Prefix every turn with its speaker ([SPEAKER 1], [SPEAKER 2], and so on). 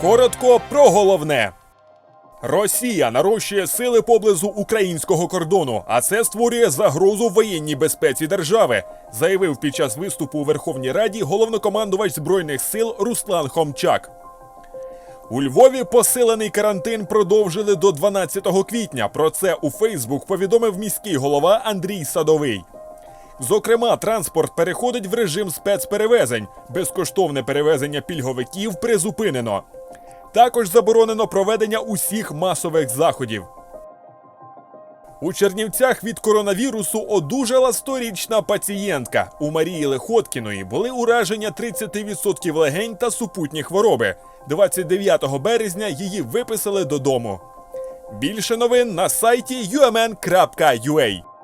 [SPEAKER 1] Коротко про головне. Росія нарощує сили поблизу українського кордону, а це створює загрозу воєнній безпеці держави, заявив під час виступу у Верховній Раді головнокомандувач збройних сил Руслан Хомчак. У Львові посилений карантин продовжили до 12 квітня. Про це у Фейсбук повідомив міський голова Андрій Садовий. Зокрема, транспорт переходить в режим спецперевезень. Безкоштовне перевезення пільговиків призупинено. Також заборонено проведення усіх масових заходів. У Чернівцях від коронавірусу одужала сторічна пацієнтка. У Марії Лихоткіної були ураження 30% легень та супутні хвороби. 29 березня її виписали додому. Більше новин на сайті umn.ua